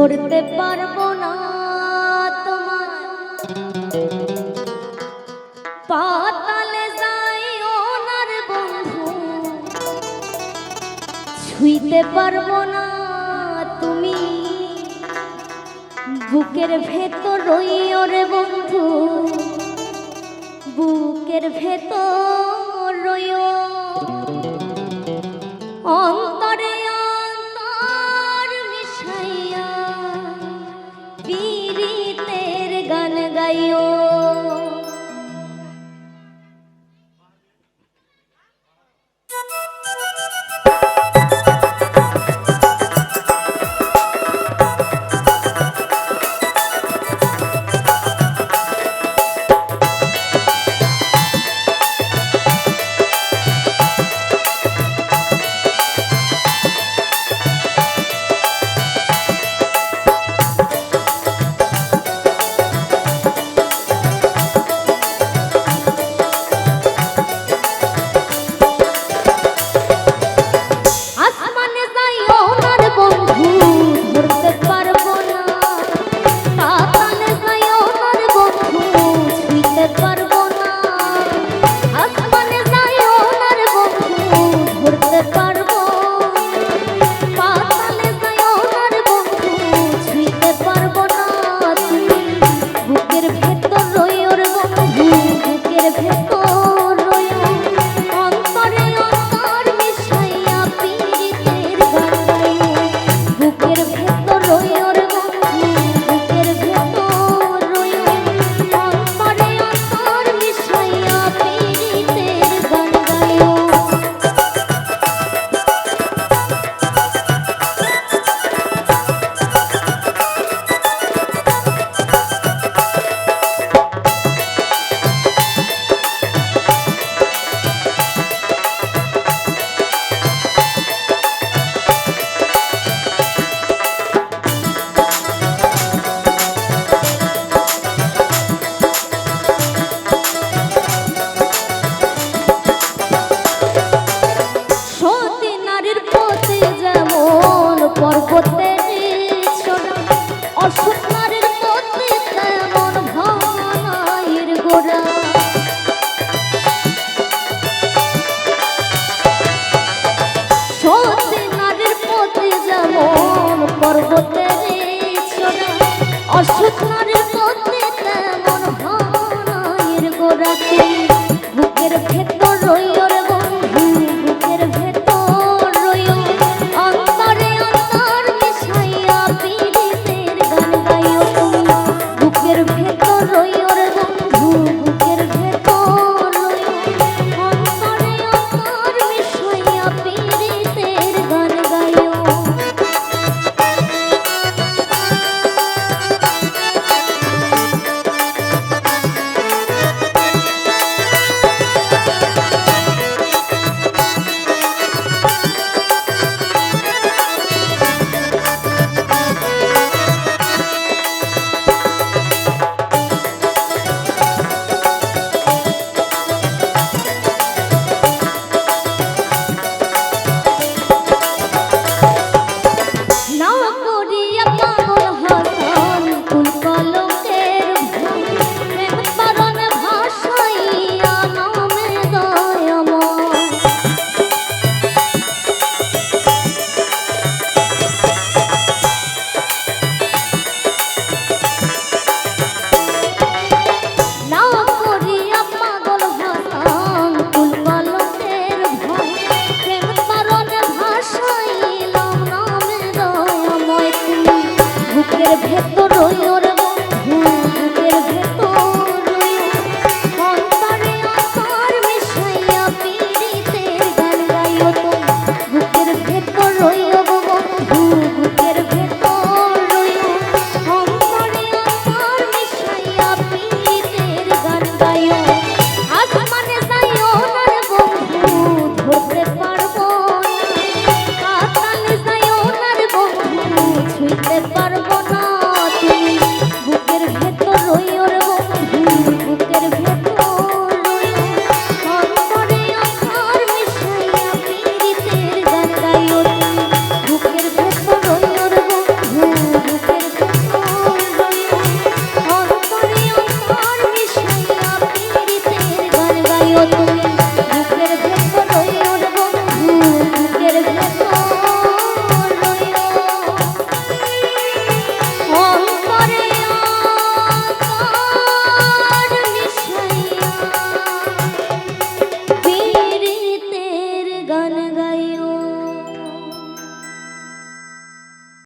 ধরতে পারব না তোমার পাতালে যাই ওনার বন্ধু, ছুঁইতে পারব না তুমি। বুকের ভেতর রই ওরে বন্ধু, বুকের ভেতর よ。অসুখ বুকের ভেতর